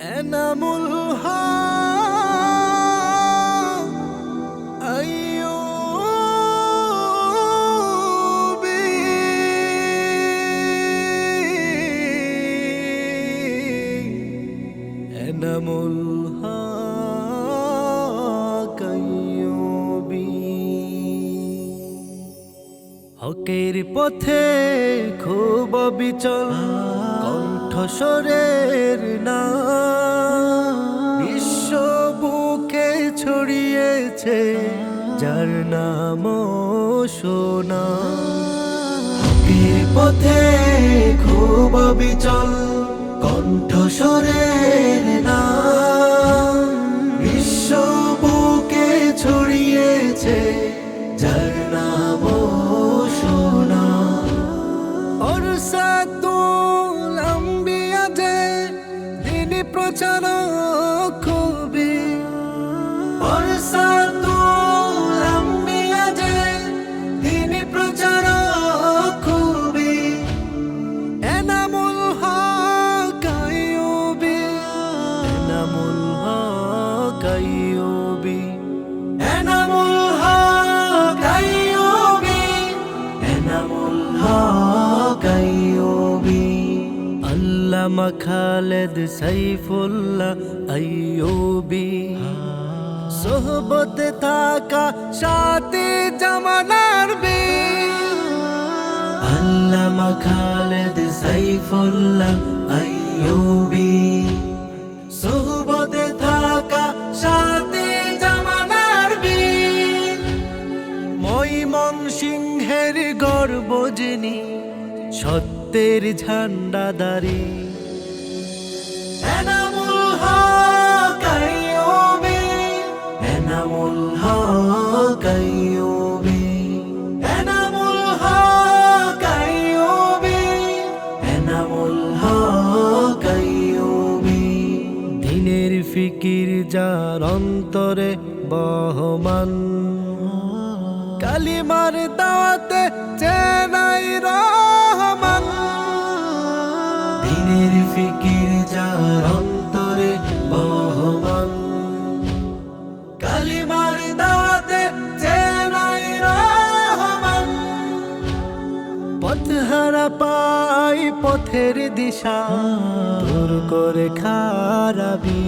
এনামুল। এনামুল। হকের পথে খুব বিচল কণ্ঠস্বরের না বিশ্ব বুকে ছড়িয়েছে, যার নাম সোনা। পথে খুব বিচল কণ্ঠস্বরের না বিশ্ব বুকে ছড়িয়েছে, যার নাম সোনা। অরসাতুল চলো আল্লামা খালেদ সাইফুল্লাহ আইয়ুবী সোহবতে থাকা সাথে জামানার বীর আল্লামা খালেদ সাইফুল্লাহ আইয়ুবী সোহবতে থাকা সাথে জামানার বীর মৈমন সিংহের গর্ব যিনি সত্যের ঝান্ডাদারি এনামুল হক আইয়ুবী, এনামুল হক আইয়ুবী, এনামুল হক আইয়ুবী, এনামুল ফিকির যার অন্তরে বহমান, কালিমার দাওয়াতে চেনাই রহমান দিনের ফিকির যার অন্তরে বহমান। কালিমার দাওয়াতে চেনাই রহমান। পথহারা পাই পথের দিশা, দূর করে খারাপি।